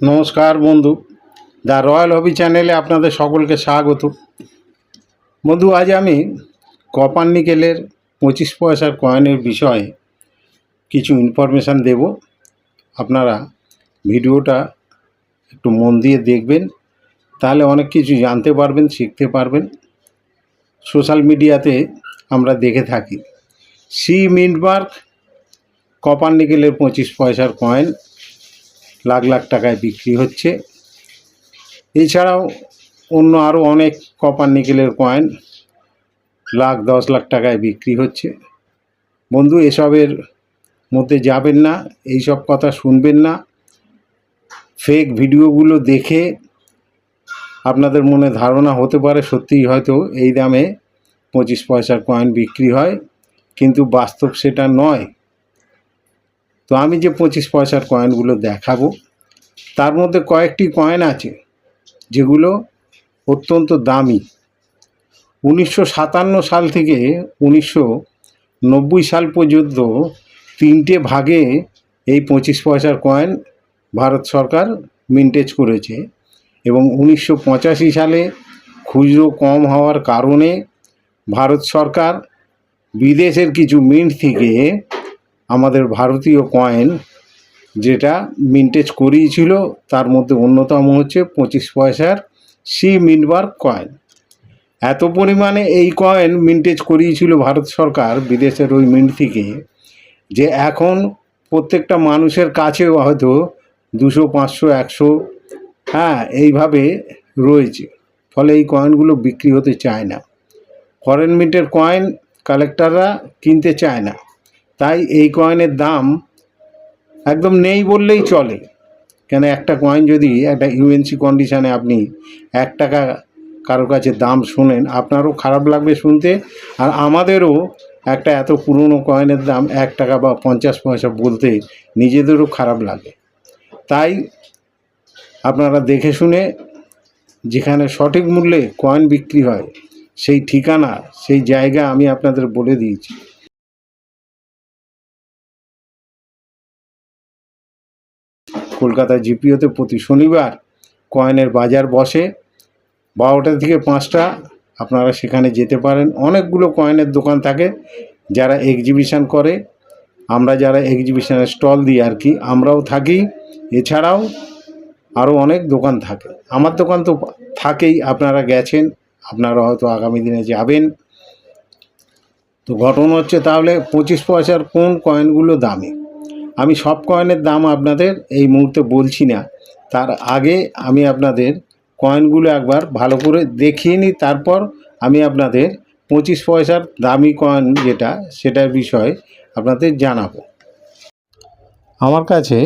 নমস্কার বন্ধু, the royal হবি চ্যানেলে আপনাদের সকলকে স্বাগত। বন্ধু, আজ আমি কপার নিকেলের পঁচিশ পয়সার কয়েনের বিষয়ে কিছু ইনফরমেশান দেব। আপনারা ভিডিওটা একটু মন দিয়ে দেখবেন, তাহলে অনেক কিছু জানতে পারবেন, শিখতে পারবেন। সোশ্যাল মিডিয়াতে আমরা দেখে থাকি। সি মিন্টমার্ক কপার নিকেলের পঁচিশ পয়সার কয়েন লাখ লাখ টাকায় বিক্রি হচ্ছে। এছাড়াও অন্য আরও অনেক কপার নিকেলের কয়েন লাখ, দশ লাখ টাকায় বিক্রি হচ্ছে। বন্ধু, এসবের মধ্যে যাবেন না এই সব কথা শুনবেন না। ফেক ভিডিওগুলো দেখে আপনাদের মনে ধারণা হতে পারে, সত্যিই হয়তো এই দামে পঁচিশ পয়সার কয়েন বিক্রি হয়। কিন্তু বাস্তব সেটা নয়। তো আমি যে পঁচিশ পয়সার কয়েনগুলো দেখাবো, তার মধ্যে কয়েকটি কয়েন আছে, যেগুলো অত্যন্ত দামি। উনিশশো সাতান্ন সাল থেকে উনিশশো নব্বই সাল পর্যন্ত তিনটে ভাগে এই পঁচিশ পয়সার কয়েন ভারত সরকার মিন্টেজ করেছে এবং উনিশশো পঁচাশি সালে খুচরো কম হওয়ার কারণে ভারত সরকার বিদেশের কিছু মিন্ট থেকে আমাদের ভারতীয় কয়েন যেটা মিন্টেজ করিয়েছিল, তার মধ্যে অন্যতম হচ্ছে পঁচিশ পয়সার সি মিন্টবার্গ কয়েন এত পরিমাণে এই কয়েন মিন্টেজ করিয়েছিল ভারত সরকার বিদেশের ওই মিন্ট থেকে, যে এখন প্রত্যেকটা মানুষের কাছেও হয়তো দুশো, পাঁচশো, একশো হ্যাঁ এইভাবে রয়েছে। ফলে এই কয়েনগুলো বিক্রি হতে চায় না। ফরেন মিন্টের কয়েন কালেক্টররা কিনতে চায় না। তাই এই কয়েনের দাম একদম নেই বললেই চলে। কেন একটা কয়েন যদি একটা ইউএনসি কন্ডিশানে আপনি এক টাকা কারও কাছে দাম শোনেন, আপনারও খারাপ লাগবে শুনতে। আর আমাদেরও একটা এত পুরনো কয়েনের দাম এক টাকা বা পঞ্চাশ পয়সা বলতে নিজেদেরও খারাপ লাগে। তাই আপনারা দেখে শুনে যেখানে সঠিক মূল্যে কয়েন বিক্রি হয়, সেই ঠিকানা, সেই জায়গা আমি আপনাদের বলে দিয়েছি। কলকাতা জিপিওতে প্রতি শনিবার কয়েনের বাজার বসে। বারোটা থেকে পাঁচটা আপনারা সেখানে যেতে পারেন। অনেকগুলো কয়েনের দোকান থাকে যারা এক্সিবিশন করে। আমরা যারা এক্সিবিশনের স্টল দিই আর কি, আমরাও থাকি। এছাড়াও আরও অনেক দোকান থাকে। আমার দোকান তো থাকেই, আপনারা গেছেন, আপনারা হয়তো আগামী দিনে যাবেন। তো ঘটনা হচ্ছে তাহলে পঁচিশ পয়সার কোন কয়েনগুলো দামি? আমি সব কয়েনের দাম আপনাদের এই মুহূর্তে বলছি না। তার আগে আমি আপনাদের কয়েনগুলো একবার ভালো করে দেখিয়ে নিই, তারপর আমি আপনাদের পঁচিশ পয়সার দামি কয়েন যেটা, সেটার বিষয়ে আপনাদের জানাব। আমার কাছে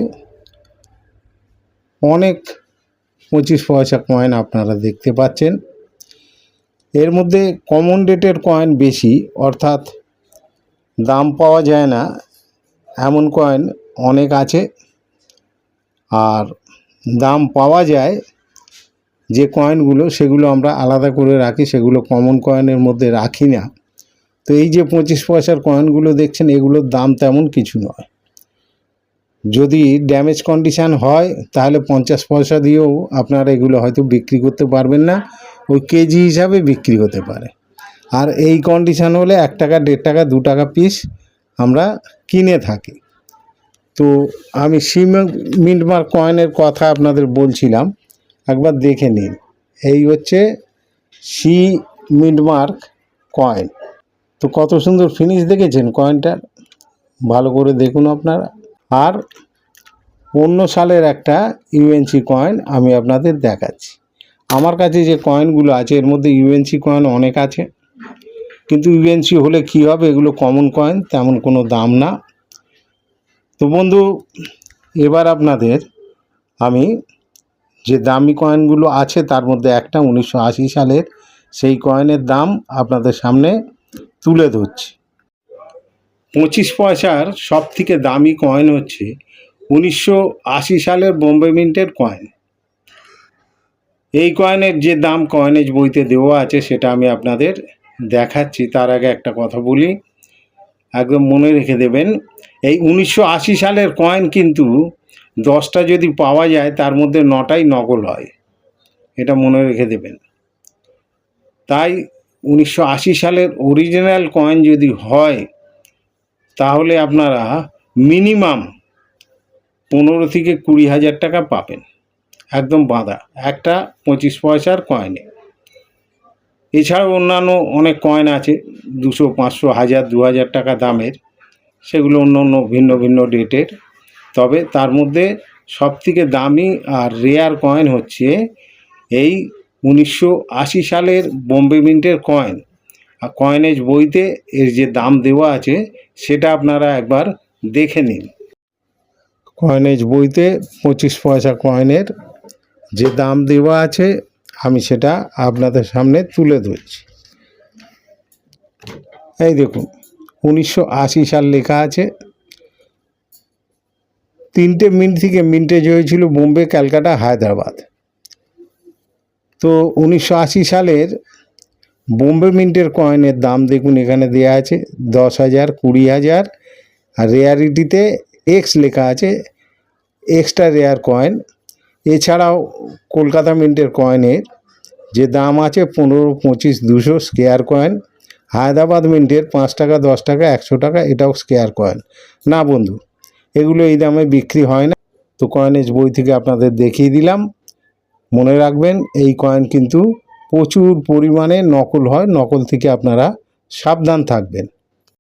অনেক পঁচিশ পয়সা কয়েন আপনারা দেখতে পাচ্ছেন। এর মধ্যে কমন রেটের কয়েন বেশি, অর্থাৎ দাম পাওয়া যায় না, এমন কয়েন অনেক আছে। আর দাম পাওয়া যায়, যে কয়েনগুলো সেগুলো আমরা আলাদা করে রাখি, সেগুলো কমন কয়েনের মধ্যে রাখি না। তো এই যে পঁচিশ পয়সার কয়েনগুলো দেখছেন, এগুলোর দাম তেমন কিছু নয়। যদি ড্যামেজ কন্ডিশান হয়, তাহলে পঞ্চাশ পয়সা দিয়েও আপনারা এগুলো হয়তো বিক্রি করতে পারবেন না, ওই কেজি হিসাবে বিক্রি হতে পারে। আর এই কন্ডিশান হলে এক টাকা, দেড় টাকা, দু টাকা পিস আমরা কিনে থাকি। তো আমি সিম মিন্টমার্ক কয়েনের কথা আপনাদের বলছিলাম, একবার দেখে নিন। এই হচ্ছে সি মিন্টমার্ক কয়েন। তো কত সুন্দর ফিনিশ দেখেছেন কয়েনটার ভালো করে দেখুন আপনারা। আর অন্য সালের একটা ইউএনসি কয়েন আমি আপনাদের দেখাচ্ছি। আমার কাছে যে কয়েনগুলো আছে, এর মধ্যে ইউএনসি কয়েন অনেক আছে। কিন্তু ইউএনসি হলে কী হবে? এগুলো কমন কয়েন তেমন কোনো দাম না। তো বন্ধু, এবার আপনাদের আমি যে দামি কয়েনগুলো আছে তার মধ্যে একটা উনিশশো আশি সালের সেই কয়েনের দাম আপনাদের সামনে তুলে ধরছি। পঁচিশ পয়সার সব থেকে দামি কয়েন হচ্ছে উনিশশো আশি সালের বোম্বে মিন্টের কয়েন এই কয়েনের যে দাম কয়েনেজ বইতে দেওয়া আছে সেটা আমি আপনাদের দেখাচ্ছি, তার আগে একটা কথা বলি। একদম মনে রেখে দেবেন এই উনিশশো আশি সালের কয়েন কিন্তু দশটা যদি পাওয়া যায়, তার মধ্যে নটাই নকল হয়। এটা মনে রেখে দেবেন। তাই উনিশশো আশি সালের অরিজিনাল কয়েন যদি হয়, তাহলে আপনারা মিনিমাম পনেরো থেকে কুড়ি হাজার টাকা পাবেন। একদম বাঁধা, একটা পঁচিশ পয়সার কয়েনে এছাড়াও অন্যান্য অনেক কয়েন আছে, দুশো, পাঁচশো, হাজার, দু হাজার টাকা দামের। সেগুলো অন্য অন্য ভিন্ন ভিন্ন ডেটের। তবে তার মধ্যে সবথেকে দামি আর রেয়ার কয়েন হচ্ছে এই উনিশশো আশি সালের বোম্বে মিন্টের কয়েন আর কয়েনেজ বইতে এর যে দাম দেওয়া আছে সেটা আপনারা একবার দেখে নিন। কয়েনেজ বইতে পঁচিশ পয়সা কয়েনের যে দাম দেওয়া আছে আমি সেটা আপনাদের সামনে তুলে ধরছি। এই দেখুন। উনিশশো আশি সাল লেখা আছে। তিনটে মিন্ট থেকে মিন্টেজ হয়েছিল বোম্বে, ক্যালকাটা, হায়দ্রাবাদ। তো উনিশশো আশি সালের বোম্বে মিন্টের কয়েনের দাম দেখুন, এখানে দেওয়া আছে দশ হাজার, কুড়ি হাজার। আর রেয়ারিটিতে এক্স লেখা আছে, এক্সট্রা রেয়ার কয়েন। এছাড়াও কলকাতা মিন্টের কয়েনের যে দাম আছে পনেরো, পঁচিশ, দুশো স্কেয়ার কয়েন। হায়দ্রাবাদ মিন্টের পাঁচ টাকা, দশ টাকা, একশো টাকা, এটাও স্কেয়ার কয়েন না বন্ধু, এগুলো এই দামে বিক্রি হয় না। তো কয়েনেজ বই থেকে আপনাদের দেখিয়ে দিলাম। মনে রাখবেন, এই কয়েন কিন্তু প্রচুর পরিমাণে নকল হয়, নকল থেকে আপনারা সাবধান থাকবেন।